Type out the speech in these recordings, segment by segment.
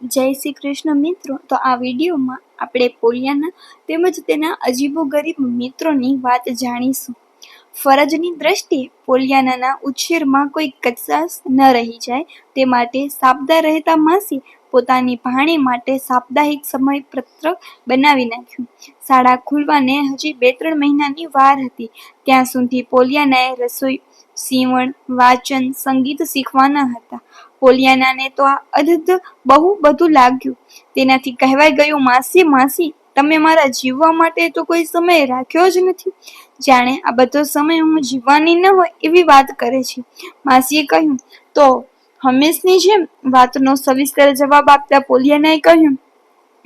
જય શ્રી કૃષ્ણ મિત્રો. તો આ વિડીયોમાં આપણે પોલિયાના તેમજ તેના અજીબોગરીબ મિત્રોની વાત જાણીશું. ફરજની દ્રષ્ટિએ પોલિયાનાના ઉછેરમાં કોઈ કચાશ ન રહી જાય, તે માટે સાબદા રહેતા માસી પોતાની ભાણી માટે સાપ્તાહિક સમય પત્રક બનાવી નાખ્યું. શાળા ખુલવાને હજી બે ત્રણ મહિનાની વાર હતી. ત્યાં સુધી પોલિયાનાએ રસોઈ, સીવણ, વાંચન, સંગીત શીખવાના હતા. પોલિયાનાને તો આ અદ્ભુત બહુ બધું લાગ્યું. તેનાથી કહેવાય ગયું, માસી માસી, તમે મારા જીવવા માટે તો કોઈ સમય રાખ્યો જ નથી. જાણે આ બધો સમય હું જીવવાની ન હોય એવી વાત કરે છે. માસીએ કહ્યું, તો હંમેશની જેમ વાતનો સવિસ્તર જવાબ આપતા પોલિયાનાએ કહ્યું,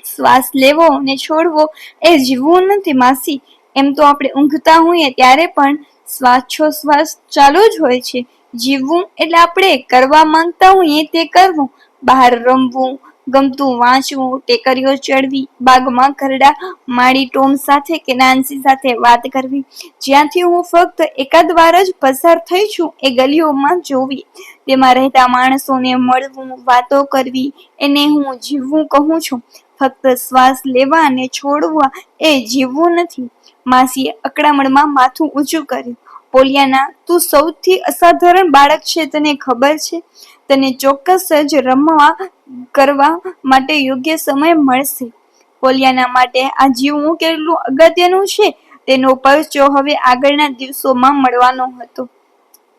શ્વાસ લેવો અને છોડવો એ જીવવું નથી, માસી. એમ તો આપણે ઊંઘતા હોઈએ ત્યારે પણ શ્વાસોશ્વાસ ચાલુ જ હોય છે. જીવવું એટલે આપણે કરવા માંગતા હોઈએ તે કરવું. બહાર રમવું, ગમતું વાંચવું, ટેકરીઓ ચડવી, બાગમાં ખરડા માળી ટોમ સાથે કે નાનસી સાથે વાત કરવી. જ્યાંથી હું ફક્ત એકાદ વાર જ પસાર થઈ છું એ ગલીઓમાં જોવી. તેમાં રહેતા માણસોને મળવું, વાતો કરવી, એને હું જીવવું કહું છું. ફક્ત શ્વાસ લેવા અને છોડવા એ જીવવું નથી. માસીએ અકળામણમાં માથું ઊંચું કર્યું. પોલિયાના તું સૌથી અસાધારણ બાળક છે તને ખબર છે? તને ચોક્કસ જ રમવા કરવા માટે યોગ્ય સમય મળશે. પોલિયાના માટે આ જીવવું કેટલું અગત્યનું છે. તેનો પરચો હવે આગળના દિવસોમાં મળવાનો હતો.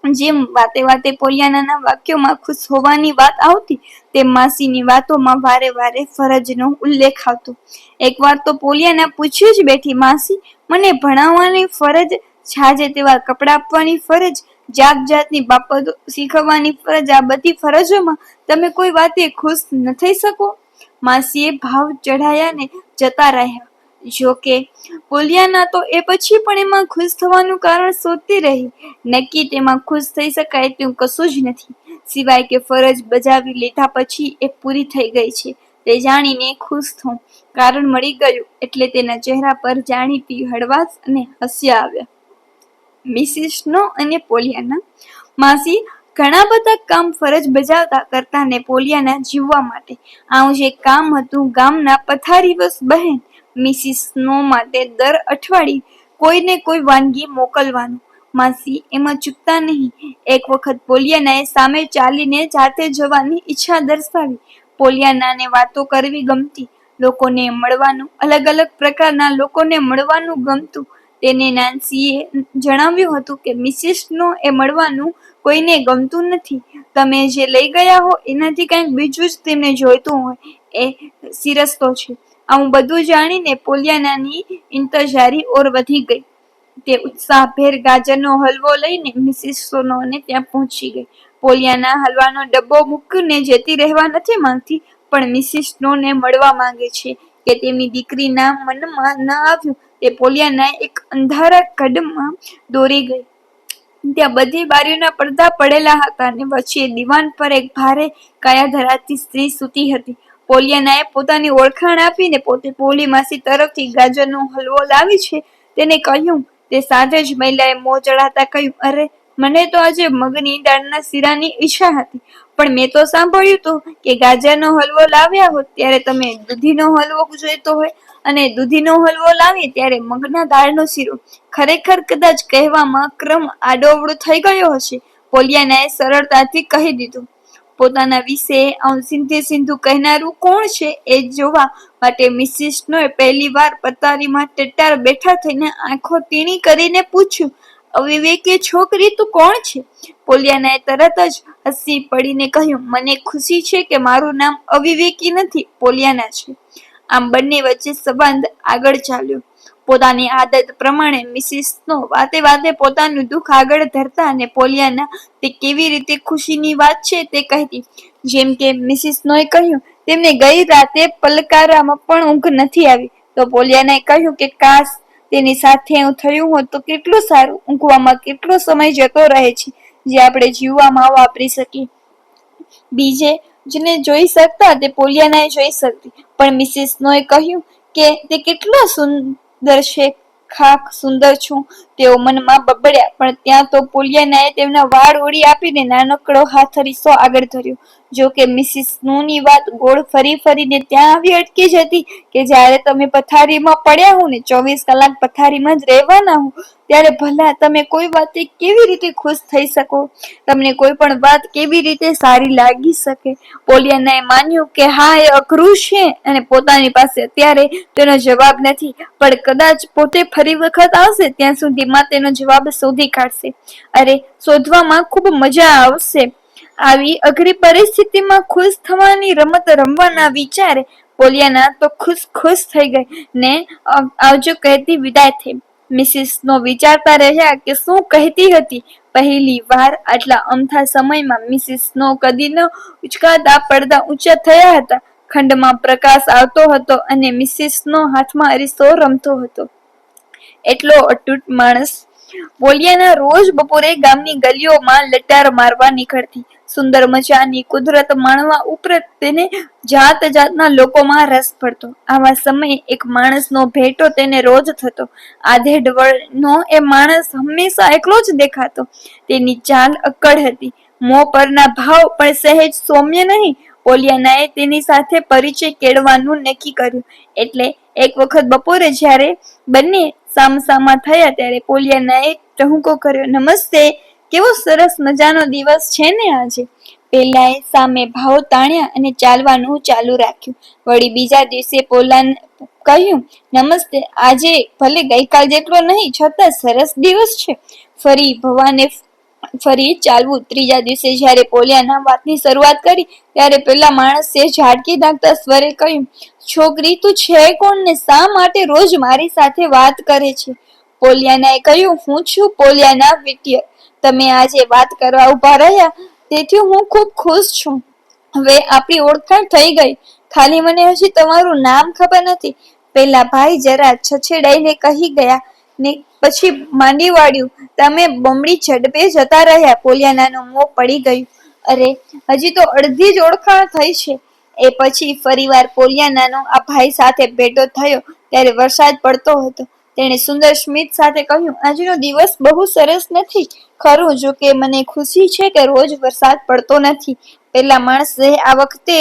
જેમ વાતે વાતે પોલિયાનાના વાક્યોમાં ખુશ હોવાની વાત આવતી, તેમ માસીની વાતોમાં વારે વારે ફરજનો ઉલ્લેખ આવતો. એકવાર તો પોલિયાના પૂછ્યું જ બેઠી માસી, મને ભણાવવાની ફરજ છાજે તેવા કપડાં આપવાની ફરજ જાત જાતની બાબતો શીખવવાની ફરજ, આ બધી ફરજોમાં તમે કોઈ વાતે ખુશ ન થઈ શકો. માસીએ ભાવ ચઢાયા ને જતા રહ્યા. જો કે પોલિયાના તો એ પછી પણ એમાં ખુશ થવાનું કારણ શોધતી રહી. નક્કી તેમાં ખુશ થઈ શકાય તેવું કશું જ નથી. સિવાય કે ફરજ બજાવી લીધા પછી એ પૂરી થઈ ગઈ છે. તે જાણીને ખુશ થવું કારણ મળી ગયું એટલે તેના ચહેરા પર જાણીતી હળવાશ અને હાસ્ય આવ્યા. મિસિસ નો અને પોલિયાના. માસી, ઘણા બધા કામ ફરજ બજાવતા કરતા ને પોલિયાના જીવવા માટે. આવું જે કામ હતું ગામના પથારીવસ બહેન, મિસિસ સ્નો માટે દર અઠવાડિયે કોઈને કોઈ વાનગી મોકલવાનું. માસી, એમાં ચૂકતા નહીં. એક વખત પોલિયાનાએ સામે ચાલીને જાતે જવાની ઈચ્છા દર્શાવી. પોલિયાનાને વાતો કરવી ગમતી. લોકોને મળવાનું અલગ અલગ પ્રકારના લોકોને મળવાનું ગમતું. તેને નાન્સીએ જણાવ્યું હતું કે મિસિસનો એ મળવાનું કોઈને ગમતું નથી. તમે જે લઈ ગયા હો, એનાથી કંઈક બીજું જ તેમને જોઈતું હોય, એ સિરસતો છે. આવું બધું જાણીને પોલિયાનાની ઇંતજારી ઓર વધી ગઈ. તે ઉત્સાહભેર ગાજરનો હલવો લઈને મિસિસ સોનોને ત્યાં પહોંચી ગઈ. પોલિયાના હલવાનો ડબ્બો મૂકીને જતી રહેવા નથી માંગતી, પણ મિસિસ સ્નોને મળવા માંગે છે કે તેમની દીકરીના મનમાં ન આવ્યું તે પોલિયાના એક અંધારા કડમાં દોરી ગઈ. ત્યાં બધી બારીઓના પડદા પડેલા હતા અને વચ્ચે દિવાન પર એક ભારે કાયા ધરાવતી સ્ત્રી સૂતી હતી. પોલિયાનાએ પોતાની ઓળખાણ આપીને પોતે પોલી માસી તરફથી ગાજરનો હલવો લાવી છે. તેને કહ્યું, તે સાથે જ મહિલાએ મોં ચડાતા કહ્યું, અરે મને તો આજે મગની દાળના શીરાની ઈચ્છા હતી, પણ મેં તો સાંભળ્યું હતું કે ગાજરનો હલવો લાવ્યા હોત ત્યારે તમે દૂધીનો હલવો જોઈતો હોય અને દૂધીનો હલવો લાવીએ ત્યારે મગના દાળનો શીરો ખરેખર કદાચ કહેવામાં ક્રમ આડોવડો થઈ ગયો હશે, પોલિયાનાએ સરળતાથી કહી દીધું. પોતાના વિશે સિંધે સિંધુ કહેનારું કોણ છે એ જોવા માટે મિસિસ નોએ પહેલી વાર પથારીમાં ટટ્ટાર બેઠા થઈને આંખો તીણી કરીને પૂછ્યું અવિવેકી છોકરી, તું કોણ છે? પોલિયાનાએ તરત જ હસી પડીને કહ્યું, મને ખુશી છે કે મારું નામ અવિવેકી નથી. પોલિયાના છે. આમ બંને વચ્ચે સંબંધ આગળ ચાલ્યો. પોતાની આદત પ્રમાણે મિસિસ નો વાતે વાતે પોતાનું દુઃખ આગળ ધરતા અને પોલિયાના તે કેવી રીતે ખુશીની વાત છે તે કહેતી. જેમ કે મિસિસ નોએ કહ્યું, તેમને ગઈ રાતે પલકારામાં પણ ઊંઘ નથી આવી. તો પોલિયાનાએ કહ્યું કે, કાશ તેની સાથે એવું થયું હોત તો કેટલું સારું. ઊંઘવામાં કેટલો સમય જતો રહે છે, જે આપણે જીવવામાં વાપરી શકીએ. બીજે, જેને જોઈ શકતા તે પોલિયાનાએ જોઈ શકતી. પણ મિસિસ નોએ કહ્યું કે તે કેટલો સુંદર છે. ખાક સુંદર છું. તેઓ મનમાં બબડ્યા, પણ ત્યાં તો પોલિયાનાએ તેમના વાળ ઓળી આપીને નાનકડો હાથ હરીસો આગળ ધર્યો. જો કે મિસિસ નૂની વાત ગોળ ફરી ફરીને ત્યાં આવી અટકી જતી કે જ્યારે તમે પથારીમાં પડ્યા હો ને, ચોવીસ કલાક પથારીમાં જ રહેવાના હો ત્યારે ભલા તમે કોઈ વાતે કેવી રીતે ખુશ થઈ શકો? તમને કોઈ પણ વાત કેવી રીતે સારી લાગી શકે? પોલિયાનાએ માન્યું કે હા, એ અઘરું છે અને પોતાની પાસે અત્યારે તેનો જવાબ નથી, પણ કદાચ પોતે ફરી વખત આવશે ત્યાં સુધીમાં તેનો જવાબ શોધી કાઢશે. અરે, શોધવામાં ખૂબ મજા આવશે. આવી અઘરી પરિસ્થિતિમાં ખુશ થવાની રમત રમવાના વિચારે પોલિયાના તો ખુશ ખુશ થઈ ગઈ. ને આવજો કહેતી વિદાય થઈ. મિસિસ નો વિચારતા રહ્યા કે શું કહેતી હતી. પહેલી વાર આટલા અમથા સમયમાં મિસિસ નો કદીનો ઉચકાતા પડદા ઊંચા થયા હતા. ખંડમાં પ્રકાશ આવતો હતો અને મિસિસ નો હાથમાં અરીસો રમતો હતો. એટલો અટૂટ માણસ બોલિયાના રોજ બપોરે ગામની ગલીઓમાં લટાર મારવા નીકળતી. સુંદર મજાની કુદરત માણવા ઉપરાંત તેને જાત જાતના લોકોમાં રસ પડતો. આવા સમયે એક માણસનો ભેટો તેને રોજ થતો. આધેડ વળનો એ માણસ હંમેશા એકલો જ દેખાતો. તેની ચાલ અક્કડ હતી. મોં પરના ભાવ પણ સહેજ સૌમ્ય નહીં. પોલિયાનાએ તેની સાથે પરિચય કેળવાનું નક્કી કર્યું. એટલે એક વખત બપોરે જ્યારે બંને સામસામા થયા ત્યારે પોલિયાનાએ ટહુકો કર્યો, નમસ્તે કેવો સરસ મજાનો દિવસ છે ને આજે? પેલાએ સામે ભાવ તાણ્યા અને ચાલવાનું ચાલુ રાખ્યું. વળી બીજા દિવસે પોલાન કહ્યું, નમસ્તે, આજે ભલે ગઈકાલ જેટલો નહીં, છતાં સરસ દિવસ છે. ફરી ભવાને ફરી ચાલવું. ત્રીજા દિવસે જ્યારે પોલિયાના વાતની શરૂઆત કરી, ત્યારે પેલા માણસે ઝાડકી નાખતા સ્વરે કહ્યું, છોકરી, તું છે કોણ ને શા માટે રોજ મારી સાથે વાત કરે છે? પોલિયાનાએ કહ્યું, હું છું પોલિયાના વિટ્ય તમે આજે વાત કરવા ઊભા રહ્યા, તેથી હું ખૂબ ખુશ છું. હવે આપણી ઓળખાણ થઈ ગઈ. ખાલી મને હજી તમારું નામ ખબર નથી. પેલા ભાઈ જરા છછેડાઈને કહી ગયા ને પછી માંડી વાળ્યું. તમે બમણી ઝડપે જતા રહ્યા. પોલિયાનાનું મોં પડી ગયું. અરે, હજી તો અડધી જ ઓળખાણ થઈ છે. એ પછી ફરીવાર પોલિયાનાનો આ ભાઈ સાથે ભેટો થયો, ત્યારે વરસાદ પડતો હતો. તેણે સુંદર સ્મિત સાથે કહ્યું, આજનો દિવસ બહુ સરસ નથી. ખરું, જો કે મને ખુશી છે કે રોજ વરસાદ પડતો નથી. પેલા માણસે આ વખતે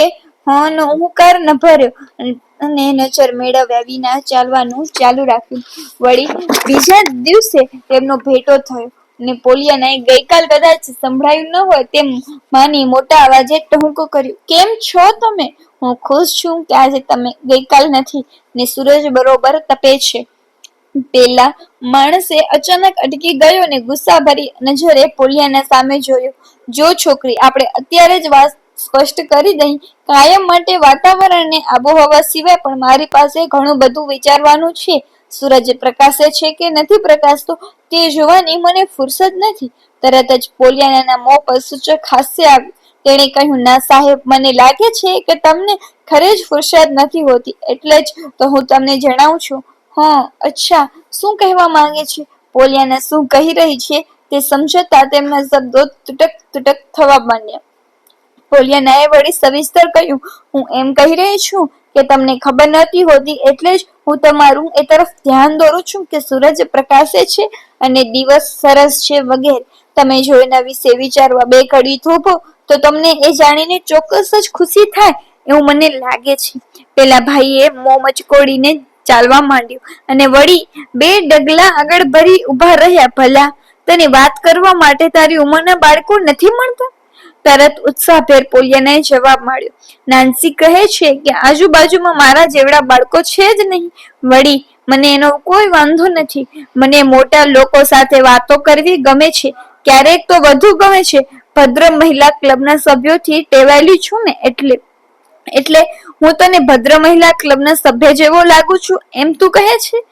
હોનો હુંકાર ન ભર્યો અને નજર મેળવ્યા વિના ચાલવાનું ચાલુ રાખ્યું. વળી બીજા દિવસે તેમનો ભેટો થયો ને પોલિયાનાએ ગઈકાલ કદાચ સંભળાયું ન હોય તેમ માની મોટા અવાજે ટહુકો કર્યું, કેમ છો તમે? હું ખુશ છું કે આજે તમે ગઈકાલ નથી ને સૂરજ બરોબર તપે છે. પેલા માણસે અચાનક અટકી ગયો અને ગુસ્સા ભરી નજરે પોલિયાના સામે જોયો. જો છોકરી, આપણે અત્યારે જ વાત સ્પષ્ટ કરી દઈ, કાયમ માટે વાતાવરણને આબોહવા સિવાય પણ મારી પાસે ઘણું બધું વિચારવાનું છે. સૂરજ પ્રકાશે છે કે નથી પ્રકાશતો તે જોવાની મને ફુરસદ નથી. તરત જ પોલિયાના મોં પર સૂચક હાસ્ય આવ્યું. તેણે કહ્યું, ના સાહેબ, મને લાગે છે કે તમને ખરે જ ફુરસદ નથી હોતી. એટલે જ તો હું તમને જણાવું છું. હા, અચ્છા, શું કહેવા માંગે છે? પોલિયાના શું કહી રહી છે? તે સમજતા તેમના શબ્દો તૂટક તૂટક થવા માંડ્યા. પોલિયાનાએ વળી સવિસ્તર કહ્યું, હું એમ કહી રહી છું કે તમને ખબર નથી હોતી એટલે જ હું તમારું એ તરફ ધ્યાન દોરું છું કે સૂરજ પ્રકાશે છે અને દિવસ સરસ છે વગેરે. તમે જો એના વિશે વિચારવા બે કડી થોભો, તો તમને એ જાણીને ચોક્કસ જ ખુશી થાય એવું મને લાગે છે. પેલા ભાઈએ મોં મચકોડીને ચાલવા માંડ્યું. અને વળી બે ડગલા આગળ ભરી ઊભા રહ્યા. ભલા, તને વાત કરવા માટે તારી ઉંમરના બાળકો નથી મળતા? તરત ઉત્સાહભેર પોલિયાને જવાબ મળ્યો. નાનસી કહે છે કે આજુબાજુમાં મારા જેવડા બાળકો છે જ નહીં. વળી, મને એનો કોઈ વાંધો નથી. મને મોટા લોકો સાથે વાતો કરવી ગમે છે. ક્યારેક તો વધુ ગમે છે. ભદ્ર મહિલા ક્લબના સભ્યોથી ટેવાયેલી છું ને એટલે. એટલે હું તને ભદ્ર મહિલા ક્લબના સભ્ય જેવો લાગુ છું, એમ તું કહે છે?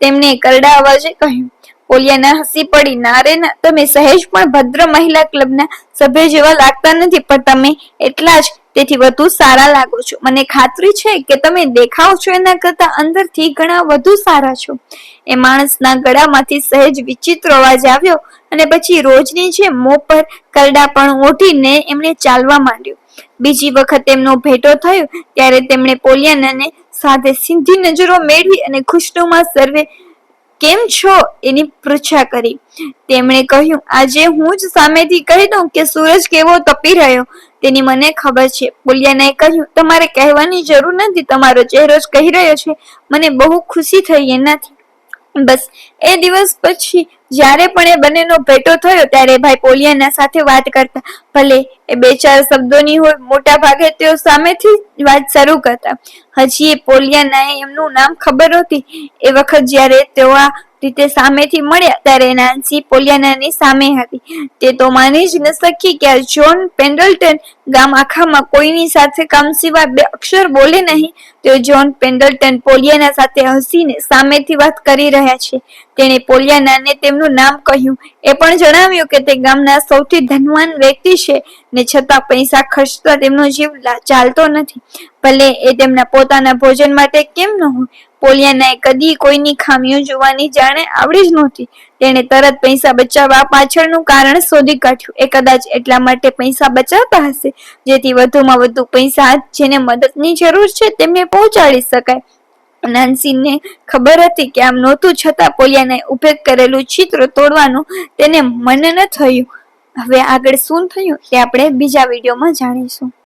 તેમણે કરડા અવાજે કહ્યું પોલિયાના હસી પડી, ના રે, ના. તમે સહેજ પણ ભદ્ર મહિલા ક્લબના સભ્ય જેવા લાગતા નથી, પણ તમે એટલા જ તેથી વધુ સારા લાગો છો. મને ખાતરી છે કે તમે દેખાવ છો એના કરતા અંદરથી ઘણા વધુ સારા છો. એ માણસના ગળામાંથી સહેજ વિચિત્ર અવાજ આવ્યો અને પછી રોજની જેમ મોં પર કરડા પણ ઓઢીને એમણે ચાલવા માંડ્યું. બીજી વખત તેમનો ભેટો થયો, ત્યારે તેમણે પોલિયાનાને સાથે સીધી નજરો મેળવી અને ખુશનુમા સર્વે કેમ છો? એની પૃચ્છા કરી. તેમણે કહ્યું, આજે હું જ સામેથી કહી દઉં કે સૂરજ કેવો તપી રહ્યો. તેની મને ખબર છે. પુલિયાનાએ કહ્યું, તમારે કહેવાની જરૂર નથી, તમારો ચહેરો જ કહી રહ્યો છે. મને બહુ ખુશી થઈ એનાથી. બસ, એ દિવસ પછી જ્યારે પણ એ બંનેનો ભેટો થયો ત્યારે ભાઈ પોલિયાના સાથે વાત કરતા. ભલે એ બે ચાર શબ્દોની હોય, મોટા ભાગે તેઓ સામેથી વાત શરૂ કરતા. હજી એ પોલિયાના એમનું નામ ખબર હતી એ વખત જ્યારે તેઓ આ રીતે સામેથી મળ્યા ત્યારે નાન્સી પોલિયાનાની સામે હતી. તે તો માની જ ન શકી કે જ્હોન પેન્ડલ્ટન ગામ આખામાં કોઈની સાથે કામ સિવાય બે અક્ષર બોલે નહીં. તેઓ જ્હોન પેન્ડલ્ટન પોલિયાના સાથે હસીને સામેથી વાત કરી રહ્યા છે. તેણે પોલિયાનાને તેમનું નામ કહ્યું. એ પણ જણાવ્યું કે તે ગામના સૌથી ધનવાન વ્યક્તિ છે ને છતાં પૈસા ખર્ચતા તેમનો જીવ ચાલતો નથી. ભલે એ તેમના પોતાના ભોજન માટે કેમ ન હોય પોલિયાનાએ કદી કોઈની ખામીઓ જોવાની જાણે આવડી જ નહોતી. તેણે તરત પૈસા બચાવવા પાછળનું કારણ શોધી કાઢ્યું. એ કદાચ એટલા માટે પૈસા બચાવતા હશે, જેથી વધુમાં વધુ પૈસા જેને મદદની જરૂર છે તેમને પહોંચાડી શકાય. નાનસીને ખબર હતી કે આમ નહોતું છતાં પોલિયાને ઉભેગ કરેલું ચિત્ર તોડવાનું તેને મન ન થયું. હવે આગળ શું થયું તે આપણે બીજા વિડીયોમાં જાણીશું.